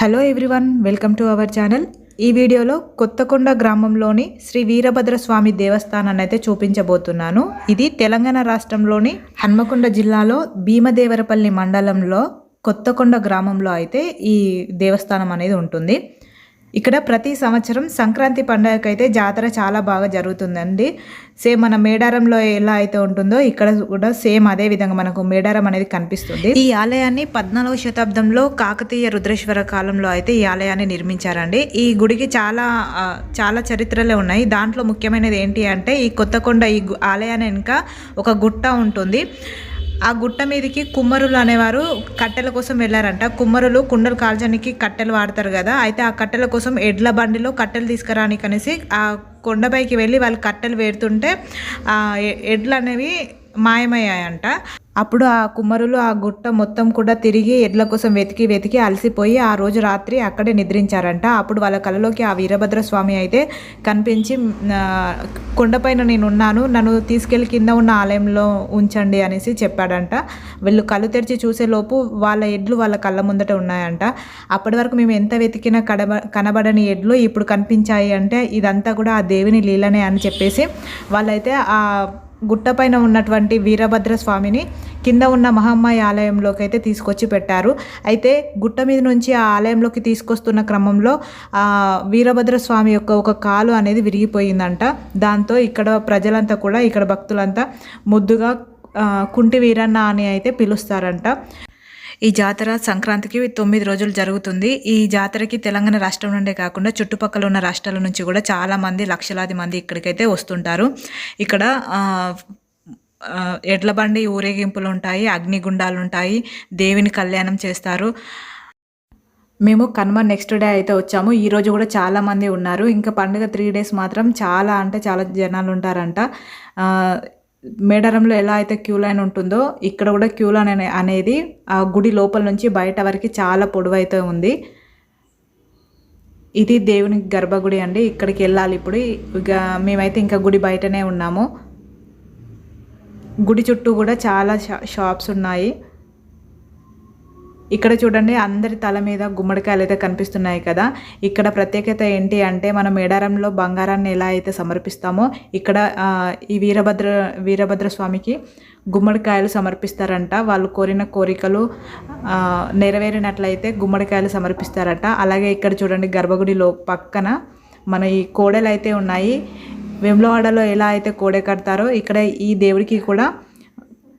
Hello everyone welcome to our channel ఈ వీడియోలో కొత్తకొండ గ్రామంలోని శ్రీ వీరభద్ర స్వామి దేవస్థానాన్ని అయితే చూపించబోతున్నాను. ఇది తెలంగాణ రాష్ట్రంలోని హన్మకొండ జిల్లాలో భీమదేవరపల్లి మండలంలో కొత్తకొండ గ్రామంలో అయితే ఈ దేవస్థానం అనేది ఉంటుంది. ఇక్కడ ప్రతి సంవత్సరం సంక్రాంతి పండుగకి అయితే జాతర చాలా బాగా జరుగుతుందండి. సేమ్ మన మేడారంలో ఎలా అయితే ఉంటుందో ఇక్కడ కూడా సేమ్ అదే విధంగా మనకు మేడారం అనేది కనిపిస్తుంది. ఈ ఆలయాన్ని పద్నాలుగవ శతాబ్దంలో కాకతీయ రుద్రేశ్వర కాలంలో అయితే ఈ ఆలయాన్ని నిర్మించారండి. ఈ గుడికి చాలా చాలా చరిత్రలే ఉన్నాయి. దాంట్లో ముఖ్యమైనది ఏంటి అంటే ఈ కొత్తకొండ ఈ గు- ఆలయాన్ని వెనుక ఒక గుట్ట ఉంటుంది. ఆ గుట్ట మీదకి కుమ్మరులు అనేవారు కట్టెల కోసం వెళ్ళారంట. కుమ్మరులు కుండలు కాల్చడానికి కట్టెలు వాడతారు కదా. అయితే ఆ కట్టెల కోసం ఎడ్ల బండిలో కట్టెలు తీసుకురానికి అనేసి ఆ కొండపైకి వెళ్ళి వాళ్ళు కట్టెలు వేడుతుంటే ఆ ఎడ్లు అనేవి మాయమయ్యాయంట. అప్పుడు ఆ కుమ్మరులు ఆ గుట్ట మొత్తం కూడా తిరిగి ఎడ్ల కోసం వెతికి వెతికి అలసిపోయి ఆ రోజు రాత్రి అక్కడే నిద్రించారంట. అప్పుడు వాళ్ళ కళలోకి ఆ వీరభద్ర స్వామి అయితే కనిపించి కొండపైన నేను ఉన్నాను నన్ను తీసుకెళ్ళి కింద ఉన్న ఆలయంలో ఉంచండి అనేసి చెప్పాడంట. వీళ్ళు కళ్ళు తెరిచి చూసేలోపు వాళ్ళ ఎడ్లు వాళ్ళ కళ్ళ ముందట ఉన్నాయంట. అప్పటి వరకు మేము ఎంత వెతికినా కడబ కనబడని ఎడ్లు ఇప్పుడు కనిపించాయి అంటే ఇదంతా కూడా ఆ దేవుని లీలనే అని చెప్పేసి వాళ్ళైతే ఆ గుట్టపైన ఉన్నటువంటి వీరభద్ర స్వామిని కింద ఉన్న మహమ్మాయి ఆలయంలోకి అయితే తీసుకొచ్చి పెట్టారు. అయితే గుట్ట మీద నుంచి ఆ ఆలయంలోకి తీసుకొస్తున్న క్రమంలో ఆ వీరభద్ర స్వామి యొక్క ఒక కాలు అనేది విరిగిపోయిందంట. దాంతో ఇక్కడ ప్రజలంతా కూడా ఇక్కడ భక్తులంతా ముద్దుగా కుంటి వీరన్న అని అయితే పిలుస్తారంట. ఈ జాతర సంక్రాంతికి తొమ్మిది రోజులు జరుగుతుంది. ఈ జాతరకి తెలంగాణ రాష్ట్రం నుండే కాకుండా చుట్టుపక్కల ఉన్న రాష్ట్రాల నుంచి కూడా చాలా మంది లక్షలాది మంది ఇక్కడికైతే వస్తుంటారు. ఇక్కడ ఎడ్లబండి ఎడ్ల బండి ఊరేగింపులు ఉంటాయి అగ్నిగుండాలు ఉంటాయి దేవుని కళ్యాణం చేస్తారు. మేము కనుమ నెక్స్ట్ డే అయితే వచ్చాము. ఈరోజు కూడా చాలామంది ఉన్నారు. ఇంకా పండుగ త్రీ డేస్ మాత్రం చాలా అంటే చాలా జనాలు ఉంటారంట. మేడారంలో ఎలా అయితే క్యూ లైన్ ఉంటుందో ఇక్కడ కూడా క్యూ లైన్ అనే- అనేది ఆ గుడి లోపల నుంచి బయట వరకు చాలా పొడవైతే ఉంది. ఇది దేవుని గర్భగుడి అండి. ఇక్కడికి వెళ్ళాలి ఇప్పుడు. ఇక మేమైతే ఇంకా గుడి బయటనే ఉన్నాము. గుడి చుట్టూ కూడా చాలా షా- షాప్స్ ఉన్నాయి. ఇక్కడ చూడండి అందరి తల మీద గుమ్మడికాయలు అయితే కనిపిస్తున్నాయి కదా. ఇక్కడ ప్రత్యేకత ఏంటి అంటే మనం మేడారంలో బంగారాన్ని ఎలా అయితే సమర్పిస్తామో ఇక్కడ ఈ వీరభద్ర వీరభద్ర స్వామికి గుమ్మడికాయలు సమర్పిస్తారంట. వాళ్ళు కోరిన కోరికలు నెరవేరినట్లయితే గుమ్మడికాయలు సమర్పిస్తారట. అలాగే ఇక్కడ చూడండి గర్భగుడిలో పక్కన మన ఈ కోడలు అయితే ఉన్నాయి. వెమ్లవాడలో ఎలా అయితే కోడె కడతారో ఇక్కడ ఈ దేవుడికి కూడా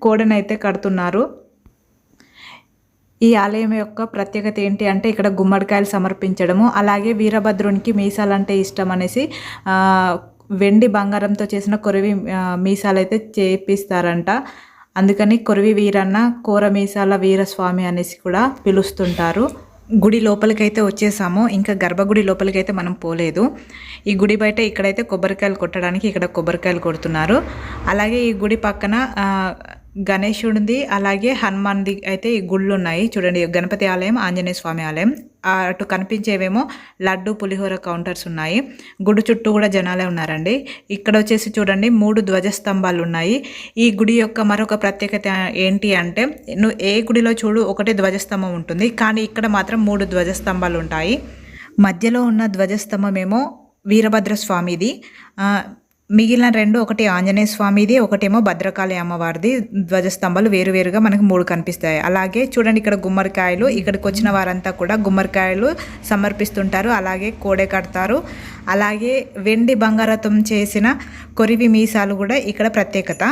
కోడెనైతే కడుతున్నారు. ఈ ఆలయం యొక్క ప్రత్యేకత ఏంటి అంటే ఇక్కడ గుమ్మడికాయలు సమర్పించడము అలాగే వీరభద్రునికి మీసాలంటే ఇష్టం అనేసి వెండి బంగారంతో చేసిన కొరివి మీసాలైతే చేపిస్తారంట. అందుకని కొరివి వీరన్న కోర మీసాల వీరస్వామి అనేసి కూడా పిలుస్తుంటారు. గుడి లోపలికైతే వచ్చేసాము. ఇంకా గర్భగుడి లోపలికైతే మనం పోలేదు. ఈ గుడి బయట ఇక్కడైతే కొబ్బరికాయలు కొట్టడానికి ఇక్కడ కొబ్బరికాయలు కొడుతున్నారు. అలాగే ఈ గుడి పక్కన గణేశుడిది అలాగే హనుమాన్ది అయితే ఈ గుళ్ళు ఉన్నాయి చూడండి గణపతి ఆలయం ఆంజనేయ స్వామి ఆలయం. అటు కనిపించేవేమో లడ్డు పులిహోర కౌంటర్స్ ఉన్నాయి. గుడి చుట్టూ కూడా జనాలే ఉన్నారండి. ఇక్కడ వచ్చేసి చూడండి మూడు ధ్వజస్తంభాలు ఉన్నాయి ఈ గుడి యొక్క మరొక ప్రత్యేకత ఏంటి అంటే నువ్వు ఏ గుడిలో చూడు ఒకటే ధ్వజస్తంభం ఉంటుంది కానీ ఇక్కడ మాత్రం మూడు ధ్వజస్తంభాలు ఉంటాయి మధ్యలో ఉన్న ధ్వజస్తంభమేమో వీరభద్ర స్వామిది మిగిలిన రెండు ఒకటి ఆంజనేయ స్వామిది ఒకటేమో భద్రకాళి అమ్మవారిది. ధ్వజస్తంభాలు వేరువేరుగా మనకు మూడు కనిపిస్తాయి. అలాగే చూడండి ఇక్కడ గుమ్మడికాయలు ఇక్కడికి వచ్చిన వారంతా కూడా గుమ్మడికాయలు సమర్పిస్తుంటారు. అలాగే కోడె కడతారు. అలాగే వెండి బంగారతం చేసిన కొరివి మీసాలు కూడా ఇక్కడ ప్రత్యేకత.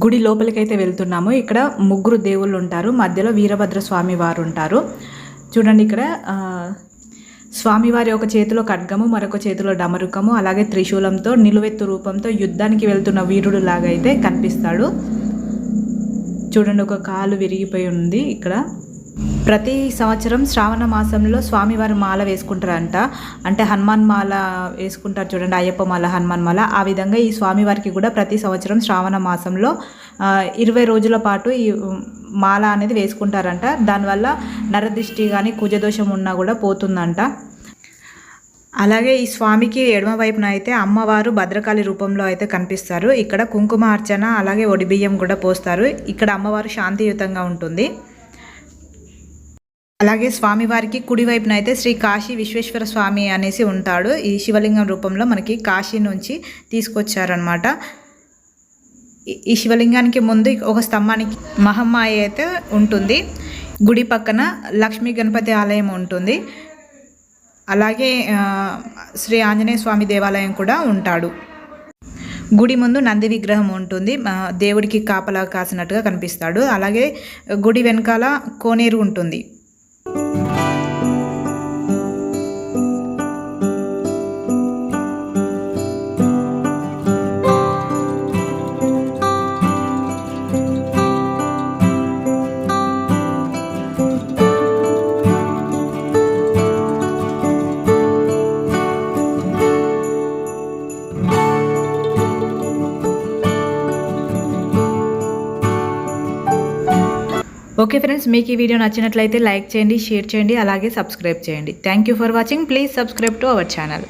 గుడి లోపలికైతే వెళ్తున్నాము. ఇక్కడ ముగ్గురు దేవుళ్ళు ఉంటారు. మధ్యలో వీరభద్ర స్వామి వారు ఉంటారు. చూడండి ఇక్కడ స్వామివారి ఒక చేతిలో ఖడ్గము మరొక చేతిలో డమరుకము అలాగే త్రిశూలంతో నిలువెత్తు రూపంతో యుద్ధానికి వెళ్తున్న వీరుడు లాగా అయితే కనిపిస్తాడు. చూడండి ఒక కాలు విరిగిపోయి ఉంది ఇక్కడ. ప్రతి సంవత్సరం శ్రావణ మాసంలో స్వామివారు మాల వేసుకుంటారంట. అంటే హనుమాన్ మాల వేసుకుంటారు చూడండి అయ్యప్ప మాల హనుమాన్ మాల. ఆ విధంగా ఈ స్వామివారికి కూడా ప్రతి సంవత్సరం శ్రావణ మాసంలో ఇరవై రోజుల పాటు ఈ మాల అనేది వేసుకుంటారంట. దానివల్ల నరదృష్టి కానీ కుజదోషం ఉన్నా కూడా పోతుందంట. అలాగే ఈ స్వామికి ఎడమ వైపున అయితే అమ్మవారు భద్రకాళి రూపంలో అయితే కనిపిస్తారు. ఇక్కడ కుంకుమ అర్చన అలాగే ఒడిబియ్యం కూడా పోస్తారు. ఇక్కడ అమ్మవారు శాంతియుతంగా ఉంటుంది. అలాగే స్వామివారికి కుడివైపున అయితే శ్రీ కాశీ విశ్వేశ్వర స్వామి అనేసి ఉంటాడు. ఈ శివలింగం రూపంలో మనకి కాశీ నుంచి తీసుకొచ్చారనమాట ఈ- శివలింగానికి ముందు ఒక స్తంభానికి మహమ్మాయి అయితే ఉంటుంది. గుడి పక్కన లక్ష్మీ గణపతి ఆలయం ఉంటుంది. అలాగే శ్రీ ఆంజనేయ స్వామి దేవాలయం కూడా ఉంటాడు. గుడి ముందు నంది విగ్రహం ఉంటుంది. దేవుడికి కాపలా కాసినట్టుగా కనిపిస్తాడు. అలాగే గుడి వెనకాల కోనేరు ఉంటుంది. ఓకే ఫ్రెండ్స్ మీకు ఈ వీడియో నచ్చినట్లయితే లైక్ చేయండి షేర్ చేయండి అలాగే సబ్స్క్రైబ్ చేయండి. Thank you for watching please subscribe to our channel